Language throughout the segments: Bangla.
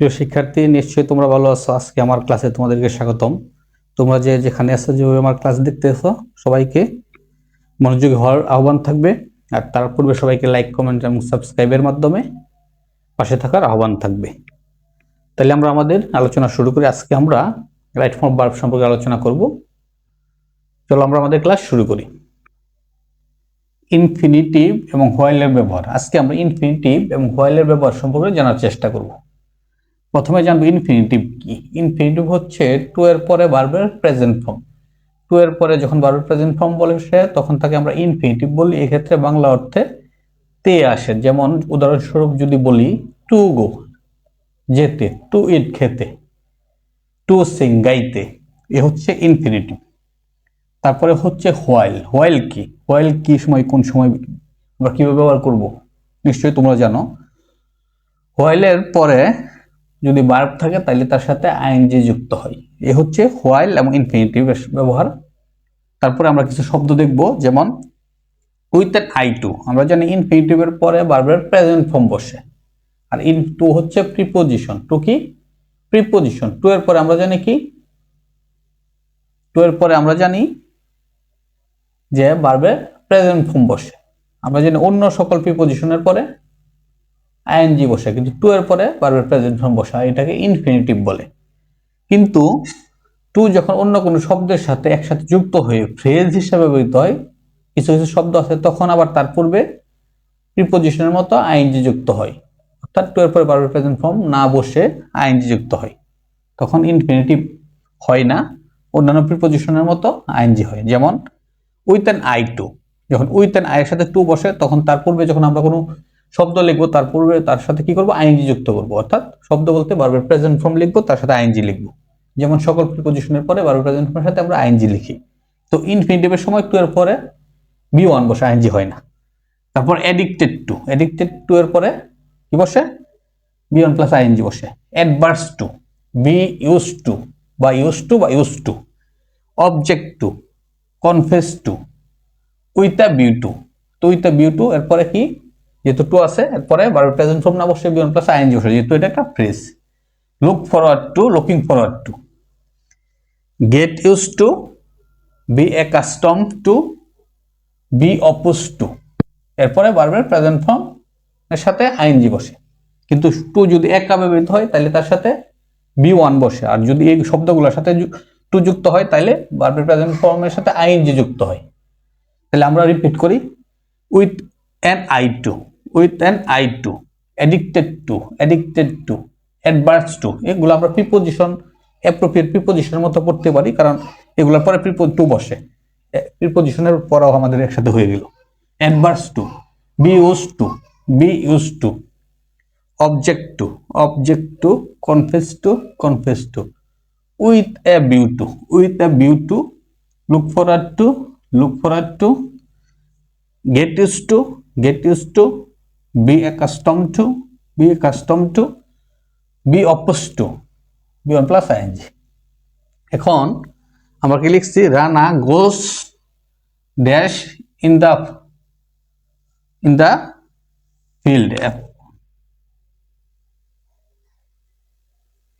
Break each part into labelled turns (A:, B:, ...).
A: প্রিয় শিক্ষার্থী, নিশ্চয়ই তোমরা ভালো আছো। আজকে আমার ক্লাসে তোমাদেরকে স্বাগতম। তোমরা যে যেখানে আছো, যেভাবে আমার ক্লাস দেখতে আছো সবাইকে মনোযোগী হওয়ার আহ্বান থাকবে। আর তার পূর্বে সবাইকে লাইক কমেন্ট এবং সাবস্ক্রাইবের মাধ্যমে পাশে থাকার আহ্বান থাকবে। তাহলে আমরা আমাদের আলোচনা শুরু করি। আজকে আমরা রাইট ফর্ম বার্ব সম্পর্কে আলোচনা করব। চলো আমরা আমাদের ক্লাস শুরু করি। ইনফিনিটিভ এবং হোয়াইলের ব্যবহার। আজকে আমরা ইনফিনিটিভ এবং হোয়াইলের ব্যবহার সম্পর্কে জানার চেষ্টা করব। প্রথমে জানব ইনফিনিটিভ কি? ইনফিনিটিভ হচ্ছে টু এর পরে বারবার প্রেজেন্ট ফর্ম টু এর পরে যখন বারবার প্রেজেন্ট ফর্ম বলে সে, তখন তাকে আমরা ইনফিনিটিভ বলি। এক্ষেত্রে বাংলা অর্থে তে আসে। যেমন উদাহরণস্বরূপ যদি বলি টু গো যেতে টু ইট খেতে টু সিং গাইতে, এ হচ্ছে ইনফিনিটিভ তারপরে হচ্ছে হোয়াইল হোয়াইল কি? হোয়াইল কি সময়, কোন সময় আমরা কীভাবে ব্যবহার করব? নিশ্চয়ই তোমরা জানো। হোয়াইলের পরে যদি বার্ব থাকে তাহলে তার সাথে আইএনজি যুক্ত হয়। এ হচ্ছে হোয়াইল এবং ইনফিনিটিভ ব্যবহার। তারপরে আমরা কিছু শব্দ দেখব, যেমন উইথ এন আই টু আমরা জানি ইনফিনিটিভের পরে বারবার প্রেজেন্ট ফর্ম বসে। আর ইন টু হচ্ছে প্রিপোজিশন টু কি? প্রিপোজিশন টু এর পরে আমরা জানি কি? টু এর পরে আমরা জানি যে বারবার প্রেজেন্ট ফর্ম বসে। আমরা জানি অন্য সকল প্রিপোজিশনের পরে। আইএনজি বসে কিন্তু টু এর পরে বারবার প্রেজেন্ট ফর্ম বসা এটাকে ইনফিনিটিভ বলে। কিন্তু টু যখন অন্য কোনো শব্দের সাথে একসাথে যুক্ত হয়ে ফ্রেজ হিসেবে ব্যবহৃত হয়, কিছু কিছু শব্দ আছে, তখন আবার তার পূর্বে প্রিপোজিশনের মতো আইএনজি যুক্ত হয়। অর্থাৎ টু এর পরে বারবার প্রেজেন্ট ফর্ম না বসে আইএনজি যুক্ত হয়। তখন ইনফিনিটিভ হয় না, অন্যান্য প্রিপোজিশনের মতো আইএনজি হয়। যেমন উইথ অ্যান আই টু যখন উইথ অ্যান আইয়ের সাথে টু বসে, তখন তার পূর্বে যখন আমরা কোনো শব্দ লিখব, তার পূর্বে তার সাথে কি করব? আইএনজি যুক্ত করব। অর্থাৎ শব্দ বলতে বারবার প্রেজেন্ট ফর্ম লিখব, তার সাথে আইএনজি লিখব। যেমন সকল প্রিপোজিশনের পরে বারবার প্রেজেন্ট ফর্মের সাথে আমরা আইএনজি লিখি। তো ইনফিনিটিভের সময় টু এর পরে বি ওয়ান বসে, আইএনজি হয় না। তারপর এডিক্টেড টু এডিক্টেড টু এর পরে কি বসে? বি ওয়ান প্লাস আইএনজি বসে। Averse to be used to বা ইউজ টু বা used to object to confess to with a view to তো উইথ আ বিউ টু এরপরে কি? যেহেতু টু আছে, এরপরে বারবার প্রেজেন্ট ফর্ম না বসে বি ওয়ান প্লাস আইএনজি বসে যেহেতু এটা একটা phrase look forward to looking forward to get used to be accustomed to be opposed to এরপরে বারবার প্রেজেন্ট ফর্ম এর সাথে আইএনজি বসে। কিন্তু টু যদি একা ব্যবহৃত হয়, তাহলে তার সাথে বি ওয়ান বসে। আর যদি এই শব্দগুলোর সাথে টু যুক্ত হয়, তাহলে বারবার প্রেজেন্ট ফর্মের সাথে আইএনজি যুক্ত হয়। তাহলে আমরা রিপিট করি with an eye to with an eye to addicted to addicted to averse to এগুলো আমরা প্রিপোজিশন অ্যাপ্রোপ্রিয়েট প্রিপোজিশনের মতো পড়তে পারি, কারণ এগুলোর পরে প্রিপো টু বসে। প্রিপোজিশনের পরেও আমাদের একসাথে হয়ে গেল। Averse to be used to be used to object to object to confess to confess to with a view to with a view to look forward to look forward to get used to get used to be accustomed to, be accustomed to, be opposed to, be one plus ing. এখন আমরা কি লিখছি? Rana goes dash in the in the field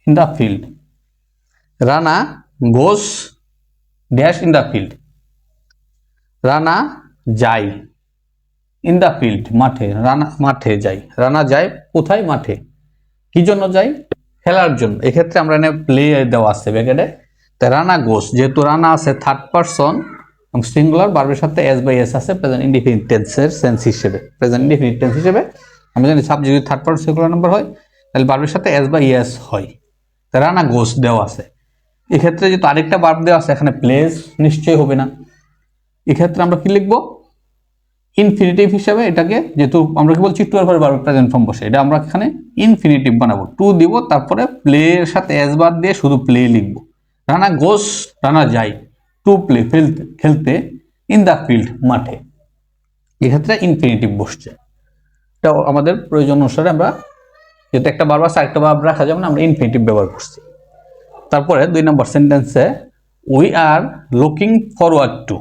A: in the field Rana goes dash in the field Rana যায় ইন দ্য ফিল্ড মাঠে, রানা, মাঠে যাই। রানা যায় কোথায়? মাঠে। কি জন্য যাই? খেলার জন্য। এক্ষেত্রে আমরা এনে প্লে দেওয়া আছে ব্যাকেটে। তাই রানা গোস, যেহেতু রানা আছে থার্ড পারসন এবং সিঙ্গুলার বার্বের সাথে এস বাই এস আছে প্রেজেন্ট ইনডিফিনিট টেন্সের সেন্স হিসেবে। প্রেজেন্ট ইনডিফিনিট টেন্স হিসেবে। আমরা জানি সাব যদি থার্ড পারসন সিঙ্গুলার নাম্বার হয়, তাহলে বার্বের সাথে এস বাই এস হয়। তাই রানা গোস দেওয়া আছে। এক্ষেত্রে যেহেতু আরেকটা বার্ব দেওয়া আছে, এখানে প্লেস নিশ্চয়ই হবে না। এক্ষেত্রে আমরা কি লিখব? ইনফিনিটিভ হিসাবে এটাকে যেহেতু আমরা কি বলছি টু এর পরে বারবার প্রেজেন্ট ফর্ম বসে, এটা আমরা এখানে ইনফিনিটিভ বানাবো। টু দিব, তারপরে প্লে এর সাথে এস বার দিয়ে শুধু প্লে লিখব। রানা গোস, রানা যায় টু প্লে ফেলতে, খেলতে ইন দ্য ফিল্ড মাঠে। এক্ষেত্রে ইনফিনিটিভ বসছে। এটা আমাদের প্রয়োজন অনুসারে আমরা যেহেতু একটা বারবার আরেকটা বার রাখা যাবে না, আমরা ইনফিনিটিভ ব্যবহার করছি। তারপরে দুই নম্বর সেন্টেন্সে we are looking forward to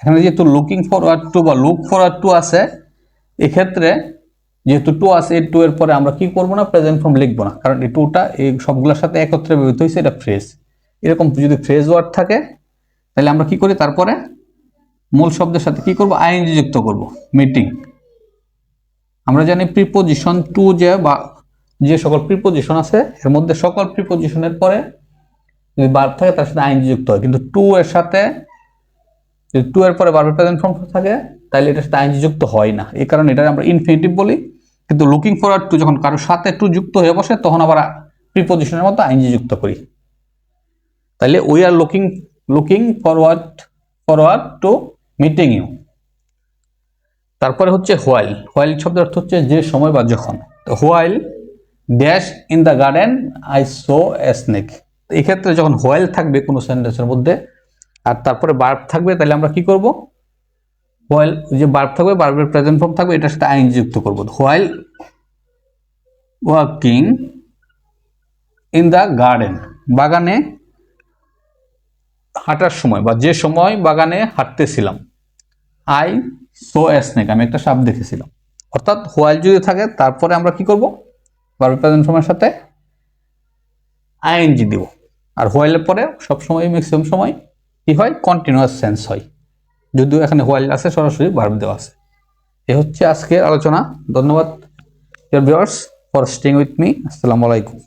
A: এখানে যেহেতু লুকিং ফরওয়ার্ড টু বা লুক ফরওয়ার্ড টু আছে, এক্ষেত্রে যেহেতু টু আছে, এই টু এর পরে আমরা কি করব না প্রেজেন্ট ফর্ম লিখব না। কারণ এই টুটা এই সবগুলোর সাথে একত্রে ব্যবহৃত হয়েছে, এটা ফ্রেজ এরকম যদি ফ্রেজ ওয়ার্ড থাকে, তাহলে আমরা কি করি তারপরে? মূল শব্দের সাথে কি করব? আইএনজি যুক্ত করব মিটিং আমরা জানি প্রিপোজিশন টু যে বা যে সকল প্রিপোজিশন আছে, এর মধ্যে সকল প্রিপোজিশনের পরে যদি বার থাকে, তার সাথে আইনজি যুক্ত হয়। কিন্তু টু এর সাথে যদি টু এর পরে বারবার প্রেজেন্ট ফর্ম থাকে, তাহলে এটা আইনজি যুক্ত হয় না। এই কারণে এটা আমরা ইনফিনিটিভ বলি। কিন্তু লুকিং ফরওয়ার্ড টু যখন কারোর সাথে টু যুক্ত হয়ে বসে, তখন আবার প্রিপোজিশনের মতো আইনজি যুক্ত করি। তাহলে we are looking looking forward forward to meeting you তারপরে হচ্ছে হোয়াইল হোয়াইল শব্দের অর্থ হচ্ছে যে সময় বা যখন। তো while dash in the garden I saw a snake এক্ষেত্রে যখন হোয়াইল থাকবে কোনো সেন্টেন্সের মধ্যে আর তারপরে বার্ব থাকবে, তাহলে আমরা কি করব? হোয়াইল যে বার্ব থাকবে বার্বের প্রেজেন্ট ফর্ম থাকবে, এটার সাথে আইন যুক্ত করব। While working in the garden বাগানে হাঁটার সময় বা যে সময় বাগানে হাঁটতেছিলাম আই সো স্নেক আমি একটা সাপ দেখেছিলাম। অর্থাৎ হোয়াইল যদি থাকে, তারপরে আমরা কি করব? ভার্ব প্রেজেন্ট ফর্মের সাথে আইএনজি দিব। আর হোয়াইলের পরে সব সময় ম্যাক্সিমাম সময় কি হয়? কন্টিনিউয়াস সেন্স হয়। যদিও এখানে হোয়াইল আছে, সরাসরি ভার্ব দেওয়া আছে। এ হচ্ছে আজকের আলোচনা। ধন্যবাদ। ফর স্টিং উইথ মি আসসালামু আলাইকুম।